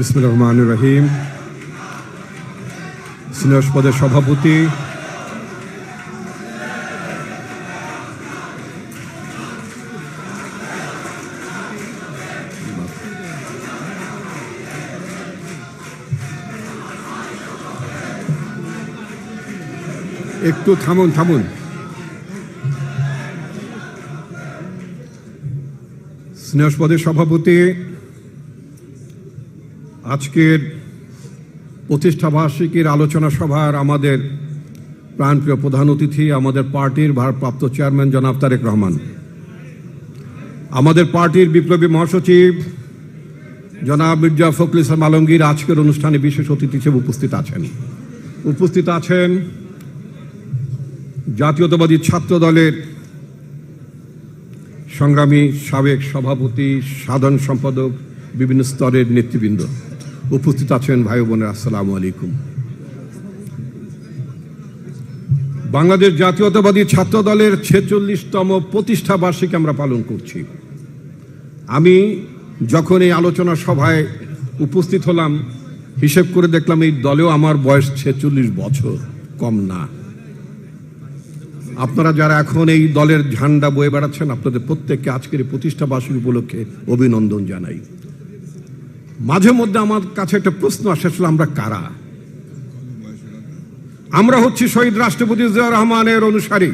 বিসমুর রহমান রহিম। Senior পদের সভাপতি। একটু থামুন থামুন। স্নেহ পদের সভাপতি। আজকের প্রতিষ্ঠা বার্ষিকীর আলোচনা সভার আমাদের প্রাণপ্রিয় প্রধান অতিথি, আমাদের পার্টির ভারপ্রাপ্ত চেয়ারম্যান জনাব তারেক রহমান। আমাদের পার্টির বিপ্লবী মহাসচিব জনাব মির্জা ফখরুল ইসলাম আলমগীর আজকের অনুষ্ঠানে বিশেষ অতিথি হিসেবে উপস্থিত আছেন। উপস্থিত আছেন জাতীয়তাবাদী ছাত্র দলের সংগ্রামী সাবেক সভাপতি, সাধারণ সম্পাদক, বিভিন্ন স্তরের নেতৃবৃন্দ। উপস্থিত আছেন ভাই বোনের, আসসালামু আলাইকুম। বাংলাদেশ জাতীয়তাবাদী ছাত্র দলের ছেচল্লিশতম প্রতিষ্ঠা বার্ষিকী আমরা পালন করছি। আমি যখন এই আলোচনা সভায় উপস্থিত হলাম, হিসেব করে দেখলাম এই দলেও আমার বয়স ছেচল্লিশ বছর, কম না। আপনারা যারা এখন এই দলের ঝান্ডা বয়ে বেড়াচ্ছেন, আপনাদের প্রত্যেককে আজকের প্রতিষ্ঠা বার্ষিকী উপলক্ষে অভিনন্দন জানাই। মাঝে মধ্যে আমার কাছে একটা প্রশ্ন আসে, আসলে আমরা কারা? আমরা হচ্ছি শহীদ রাষ্ট্রপতি জিয়া রহমানের অনুসারী।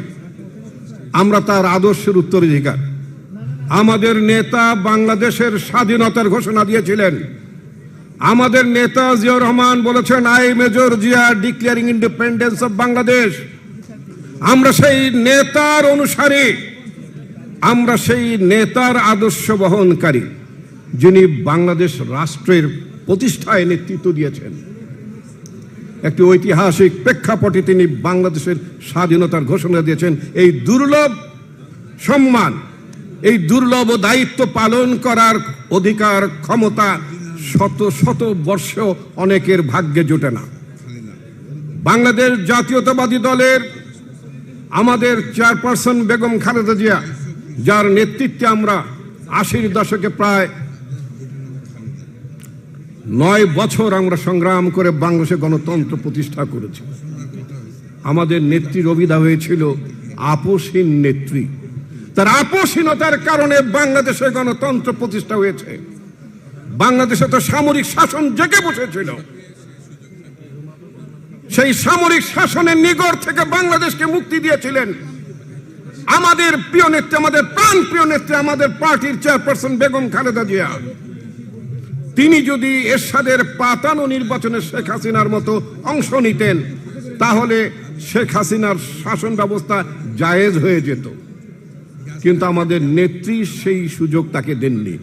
আমরা তার আদর্শের উত্তরাধিকার। আমাদের নেতা বাংলাদেশের স্বাধীনতার ঘোষণা দিয়েছিলেন। আমাদের নেতা জিয়া রহমান বলেছেন I major Zia declaring independence of Bangladesh আমরা সেই নেতার অনুসারী। আমরা সেই নেতার আদর্শ বহনকারী। যিনি বাংলাদেশ রাষ্ট্রের প্রতিষ্ঠায় নেতৃত্ব দিয়েছেন। একটি ঐতিহাসিক প্রেক্ষাপটে তিনি বাংলাদেশের স্বাধীনতার ঘোষণা দিয়েছেন, এই দুর্লভ সম্মান, এই দুর্লভ দায়িত্ব পালন করার অধিকার, ক্ষমতা শত শত বর্ষ অনেকের ভাগ্যে জোটে না। বাংলাদেশ জাতীয়তাবাদী দলের আমাদের চেয়ারপারসন বেগম খালেদা জিয়া, যার নেতৃত্বে আমরা আশির দশকে প্রায় নয় বছর আমরা সংগ্রাম করে বাংলাদেশে গণতন্ত্র প্রতিষ্ঠা করেছি। আমাদের নেত্রীর অভিধা হয়েছিল আপোষহীন নেত্রী। তার আপোষহীনতার কারণে বাংলাদেশে গণতন্ত্র প্রতিষ্ঠা হয়েছে। বাংলাদেশে তো সামরিক শাসন জেগে বসেছিল। সেই সামরিক শাসনের নিগড় থেকে বাংলাদেশকে মুক্তি দিয়েছিলেন। আমাদের প্রিয় নেত্রী, আমাদের প্রাণ প্রিয় নেত্রী, আমাদের পার্টির চেয়ারপারসন বেগম খালেদা জিয়া। তিনি যদি এরশাদের পাতানো নির্বাচনে শেখ হাসিনার মতো অংশ নিতেন, তাহলে শেখ হাসিনার শাসন ব্যবস্থা জায়েজ হয়ে যেত। কিন্তু আমাদের নেত্রী সেই সুযোগ তাকে দেননি।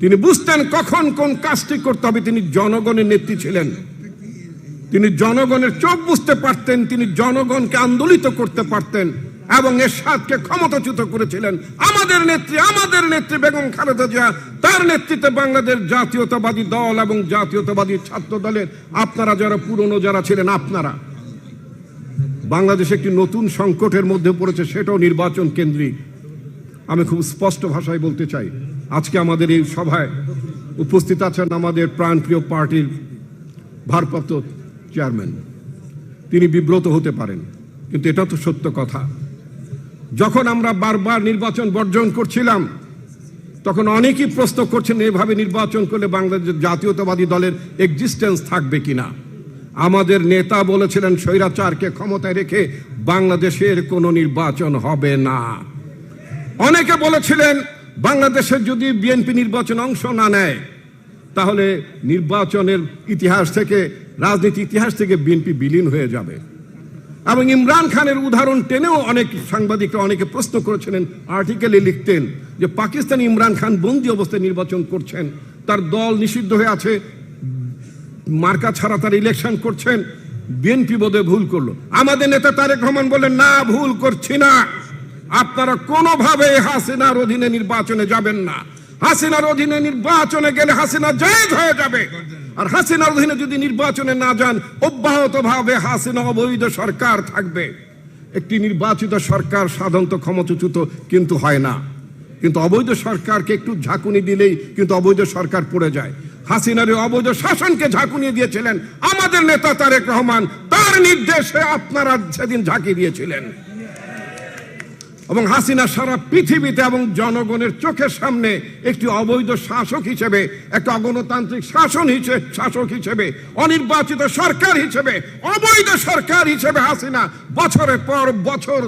তিনি বুঝতেন কখন কোন কাজটি করতে হবে। তিনি জনগণের নেত্রী ছিলেন। তিনি জনগণের চোখ বুঝতে পারতেন, তিনি জনগণকে আন্দোলিত করতে পারতেন। এবং এরশাদকে ক্ষমতাচ্যুত করেছিলেন। আমাদের নেত্রী আমাদের নেত্রী বেগম খালেদা জিয়া, তার নেতৃত্বে বাংলাদেশ জাতীয়তাবাদী দল এবং জাতীয়তাবাদী ছাত্র দলের আপনারা যারা পুরনো যারা ছিলেন, আপনারা। বাংলাদেশ একটি নতুন সংকটের মধ্যে পড়েছে, সেটাও নির্বাচন কেন্দ্রিক। আমি খুব স্পষ্ট ভাষায় বলতে চাই, আজকে আমাদের এই সভায় উপস্থিত আছেন আমাদের প্রাণপ্রিয় পার্টির ভারপ্রাপ্ত চেয়ারম্যান। তিনি বিব্রত হতে পারেন, কিন্তু এটা তো সত্য কথা। যখন আমরা বারবার নির্বাচন বর্জন করছিলাম, তখন অনেকেই প্রশ্ন করছেন, এভাবে নির্বাচন করলে বাংলাদেশ জাতীয়তাবাদী দলের এক্সিস্টেন্স থাকবে কিনা? আমাদের নেতা বলেছিলেন, স্বৈরাচারকে ক্ষমতায় রেখে বাংলাদেশের কোনো নির্বাচন হবে না। অনেকে বলেছিলেন বাংলাদেশের যদি বিএনপি নির্বাচন অংশ না নেয়, তাহলে নির্বাচনের ইতিহাস থেকে, রাজনীতি ইতিহাস থেকে বিএনপি বিলীন হয়ে যাবে। এবং ইমরান খানের উদাহরণ টেনেও অনেক সাংবাদিকরা অনেকে প্রশ্ন করেছিলেন আর্টিকেলে লিখতেন যে পাকিস্তান ইমরান খান বন্দি অবস্থায় নির্বাচন করছেন, তার দল নিষিদ্ধ হয়ে আছে, মার্কা ছাড়া তার ইলেকশন করছেন বিএনপি বোধহয় ভুল করল। আমাদের নেতা তারেক রহমান বললেন, না, ভুল করছি না। আপনারা কোনোভাবে হাসিনার অধীনে নির্বাচনে যাবেন না। হাসিনার অধীনে নির্বাচনে গেলে হাসিনা জায়েজ হয়ে যাবে। আর হাসিনার অধীনে যদি নির্বাচনে না যান অব্যাহত ভাবে হাসিনা অবৈধ সরকার থাকবে। একটি নির্বাচিত সরকার সাধারণত ক্ষমতাচ্যুত কিন্তু হয় না। কিন্তু অবৈধ সরকারকে একটু ঝাঁকুনি দিলেই কিন্তু অবৈধ সরকার পড়ে যায়। হাসিনার অবৈধ শাসনকে ঝাঁকুনি দিয়েছিলেন। আমাদের নেতা তারেক রহমান, তার নির্দেশে আপনারা সেদিন ঝাঁকি দিয়েছিলেন। এবং হাসিনা সারা পৃথিবীতে এবং জনগণের চোখের সামনে একটি অবৈধ শাসক হিসেবে, একটা অগণতান্ত্রিক শাসন হিসেবে শাসক হিসেবে, অনির্বাচিত সরকার হিসেবে, অবৈধ সরকার হিসেবে হাসিনা বছরের পর বছর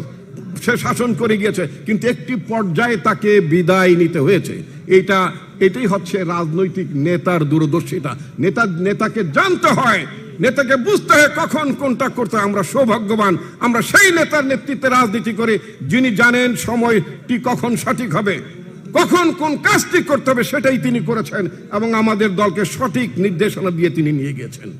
সে শাসন করে গিয়েছে। কিন্তু একটি পর্যায়ে তাকে বিদায় নিতে হয়েছে। এটা এটাই হচ্ছে রাজনৈতিক নেতার দূরদর্শিতা। নেতা, নেতাকে জানতে হয় নেতাকে বুঝতে হয় কখন কোনটা করতে আমরা সৌভাগ্যবান। আমরা সেই নেতার নেতৃত্বে রাজনীতি করে, যিনি জানেন সময়টি কখন সঠিক হবে, কখন কোন কাজটি করতে হবে, সেটাই তিনি করেছেন এবং আমাদের দলকে সঠিক নির্দেশনা দিয়ে তিনি নিয়ে গিয়েছেন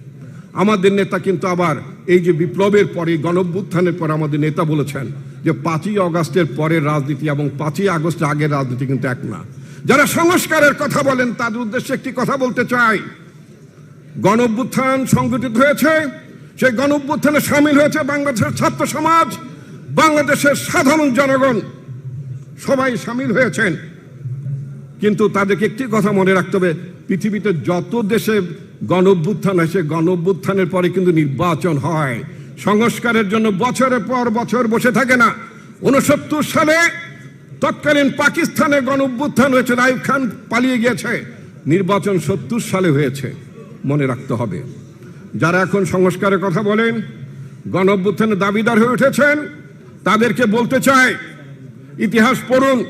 আমাদের নেতা কিন্তু আবার এই যে বিপ্লবের পরে, গণভ্যুত্থানের পরে আমাদের নেতা বলেছেন যে পাঁচই অগাস্টের পরের রাজনীতি এবং পাঁচই আগস্টের আগের রাজনীতি কিন্তু এক না। যারা সংস্কারের কথা বলেন, তাদের উদ্দেশ্যে একটি কথা বলতে চাই। গণভ্যুত্থান সংগঠিত হয়েছে। সেই গণভ্যুত্থানে সামিল হয়েছে বাংলাদেশের ছাত্র সমাজ, বাংলাদেশের সাধারণ জনগণ। সবাই সামিল হয়েছেন। কিন্তু তাদেরকে একটি কথা মনে রাখতে হবে, পৃথিবীতে যত দেশে গণভ্যুত্থান হয় সে গণভ্যুত্থানের পরে কিন্তু নির্বাচন হয়। সংস্কারের জন্য বছরের পর বছর বসে থাকে না। উনসত্তর সালে তৎকালীন পাকিস্তানে গণভ্যুত্থান হয়েছে রাইব খান পালিয়ে গিয়েছে। নির্বাচন সত্তর সালে হয়েছে। মনে রাখতে হবে। যারা এখন সংস্কারের কথা বলেন গণভ্যুত্থানের দাবিদার হয়ে উঠেছেন, তাদেরকে বলতে চাই, ইতিহাস পড়ুন,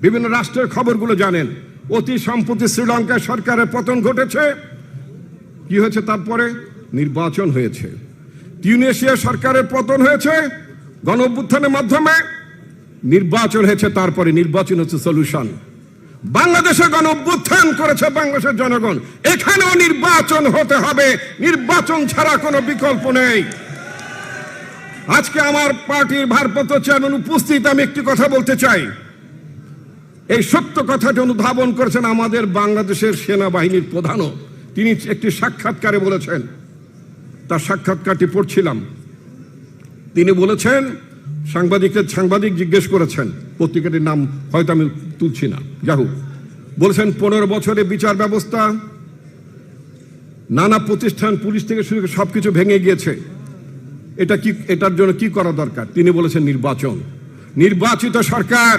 বিভিন্ন রাষ্ট্রের খবরগুলো জানেন। অতি সম্প্রতি শ্রীলঙ্কায় সরকারের পতন ঘটেছে। কি হয়েছে তারপরে? নির্বাচন হয়েছে। টিউনেশিয়া সরকারের পতন হয়েছে গণ মাধ্যমে। নির্বাচন হয়েছে, তারপরে নির্বাচন হচ্ছে সলিউশন বাংলাদেশে গণ অভ্যুত্থান করেছে বাংলাদেশের জনগণ। এখানেও নির্বাচন হতে হবে। নির্বাচন ছাড়া কোনো বিকল্প নেই। আজকে আমার পার্টির ভারপ্রাপ্ত চেয়ারম্যান উপস্থিত, আমি একটি কথা বলতে চাই। এই সত্য কথাটি অনুধাবন করেছেন আমাদের বাংলাদেশের সেনাবাহিনীর প্রধানও, তিনি একটি সাক্ষাৎকারে বলেছেন। তার সাক্ষাৎকারটি পড়ছিলাম। তিনি বলেছেন সাংবাদিকের সাংবাদিক জিজ্ঞেস করেছেন। পত্রিকাটির নাম হয়তো আমি তুলছি না। যাহু বলেছেন, পনেরো বছরে বিচার ব্যবস্থা, নানা প্রতিষ্ঠান পুলিশ থেকে শুরু করে সবকিছু ভেঙে গিয়েছে। এটা কি, এটার জন্য কি করা দরকার? তিনি বলেছেন, নির্বাচন। নির্বাচিত সরকার,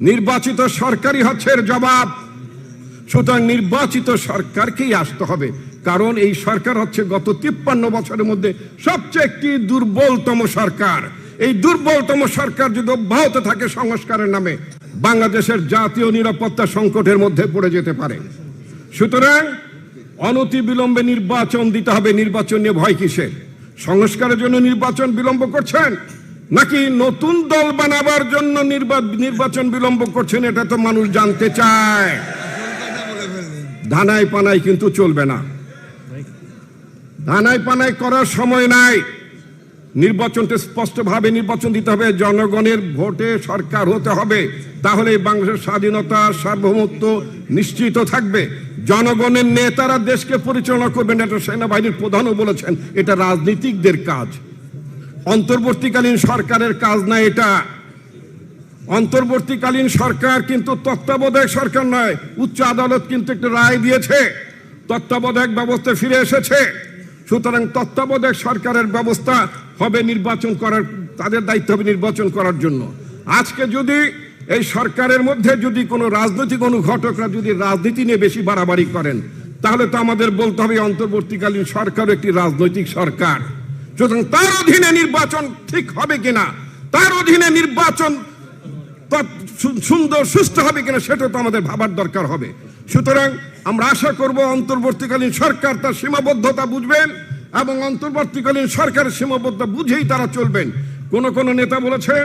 নির্বাচিত সরকারই হচ্ছে জবাব। সুতরাং নির্বাচিত সরকারকেই আসতে হবে। কারণ এই সরকার হচ্ছে গত তিপ্পান্ন বছরের মধ্যে সবচেয়ে একটি দুর্বলতম সরকার। এই দুর্বলতম সরকার যদি অব্যাহত থাকে সংস্কারের নামে, বাংলাদেশের জাতীয় নিরাপত্তা সংকটের মধ্যে পড়ে যেতে পারে। সুতরাং অনতি বিলম্বে নির্বাচন দিতে হবে, নির্বাচন নিয়ে ভয় কিসের? সংস্কারের জন্য নির্বাচন বিলম্ব করছেন? নাকি নতুন দল বানাবার জন্য নির্বা- নির্বাচন বিলম্ব করছেন, এটা তো মানুষ জানতে চায়। ধানাই পানাই কিন্তু চলবে না। ধানাই পানাই করার সময় নাই। নির্বাচনটা স্পষ্টভাবে নির্বাচন দিতে হবে, জনগণের ভোটে সরকার হতে হবে। তাহলে বাংলাদেশের স্বাধীনতা, সার্বভৌমত্ব নিশ্চিত থাকবে। জনগণের নেতারা দেশকে পরিচালনা করবেন, এটা সেনাবাহিনীর প্রধানও বলেছেন, এটা রাজনীতিকদের কাজ। অন্তর্বর্তীকালীন সরকারের কাজ না এটা। অন্তর্বর্তীকালীন সরকার কিন্তু তত্ত্বাবধায়ক সরকার নয়, উচ্চ আদালত কিন্তু একটা রায় দিয়েছে, তত্ত্বাবধায়ক ব্যবস্থা ফিরে এসেছে। সুতরাং তত্ত্বাবধায়ক সরকারের ব্যবস্থা হবে নির্বাচন করার, তাদের দায়িত্ব হবে নির্বাচন করার জন্য। আজকে যদি এই সরকারের মধ্যে যদি কোনো রাজনৈতিক অনুঘটকরা যদি রাজনীতি নিয়ে বেশি বাড়াবাড়ি করেন, তাহলে তো আমাদের বলতে হবে অন্তর্বর্তীকালীন সরকার একটি রাজনৈতিক সরকার। সুতরাং তার অধীনে নির্বাচন ঠিক হবে কিনা, তার অধীনে নির্বাচন সুন্দর সুস্থ হবে কিনা, সেটা তো আমাদের ভাবার দরকার হবে। সুতরাং আমরা আশা করব অন্তর্বর্তীকালীন সরকার তার সীমাবদ্ধতা বুঝবেন। এবং অন্তর্বর্তীকালীন সরকারের সীমাবদ্ধ বুঝেই তারা চলবেন। কোন কোন নেতা বলেছেন,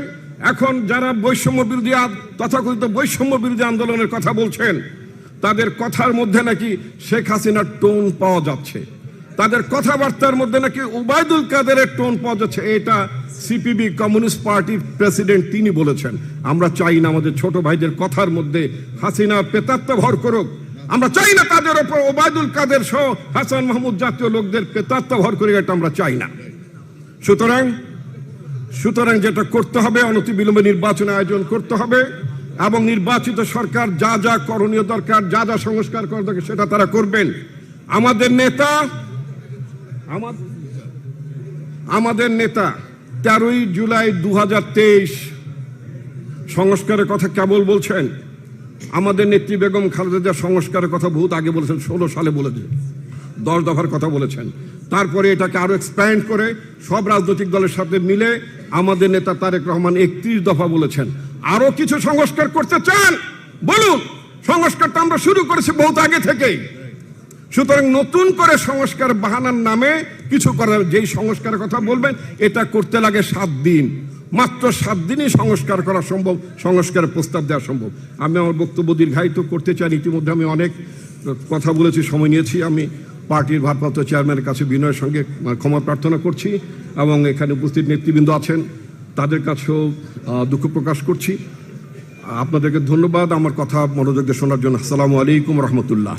এখন যারা বৈষম্য বিরোধী তথাকথিত বৈষম্য বিরোধী আন্দোলনের কথা বলছেন, তাদের কথার মধ্যে নাকি শেখ হাসিনার টোন পাওয়া যাচ্ছে। তাদের কথাবার্তার মধ্যে নাকি ওবায়দুল কাদেরের টোন পাওয়া যাচ্ছে। এটা সিপিবি কমিউনিস্ট পার্টির প্রেসিডেন্ট তিনি বলেছেন। আমরা চাই না আমাদের ছোট ভাইদের কথার মধ্যে হাসিনা পেতাত্তা ভর করুক। আমরা চাই না তাদের ওপর ওবায়দুল কাদের সহ হাসান মাহমুদ জাতীয় লোকদের পেতাত্তা ভর করে, এটা আমরা চাই না। সুতরাং সুতরাং যেটা করতে হবে অনতি বিলম্বে নির্বাচন আয়োজন করতে হবে এবং নির্বাচিত সরকার যা যা করণীয় দরকার, যা যা সংস্কার করা দরকার, সেটা তারা করবেন। আমাদের নেতা আমা- আমাদের নেতা তেরোই জুলাই দু হাজার তেইশ, সংস্কারের কথা কেবল বলছেন আমাদের নেত্রী বেগম খালেদা সংস্কারের কথা বহুত আগে বলেছেন, ষোলো সালে বলেছেন দশ দফার কথা বলেছেন। তারপরে এটাকে আরও এক্সপ্যান্ড করে সব রাজনৈতিক দলের সাথে মিলে আমাদের নেতা তারেক রহমান একত্রিশ দফা বলেছেন। আরও কিছু সংস্কার করতে চান? বলুন, সংস্কারটা আমরা শুরু করেছি বহুত আগে থেকেই। সুতরাং নতুন করে সংস্কার বাহানার নামে কিছু করার যেই সংস্কারের কথা বলবেন, এটা করতে লাগে সাত দিন। মাত্র সাত দিনই সংস্কার করা সম্ভব, সংস্কারের প্রস্তাব দেওয়া সম্ভব। আমি আমার বক্তব্য দীর্ঘায়িত করতে চাই, ইতিমধ্যে আমি অনেক কথা বলেছি, সময় নিয়েছি। আমি পার্টির ভারপ্রাপ্ত চেয়ারম্যানের কাছে বিনয়ের সঙ্গে ক্ষমা প্রার্থনা করছি এবং এখানে উপস্থিত নেতৃবৃন্দ আছেন, তাদের কাছেও দুঃখ প্রকাশ করছি। আপনাদেরকে ধন্যবাদ, আমার কথা মনোযোগ দিয়ে শোনার জন্য। আসসালামু আলাইকুম রহমতুল্লাহ।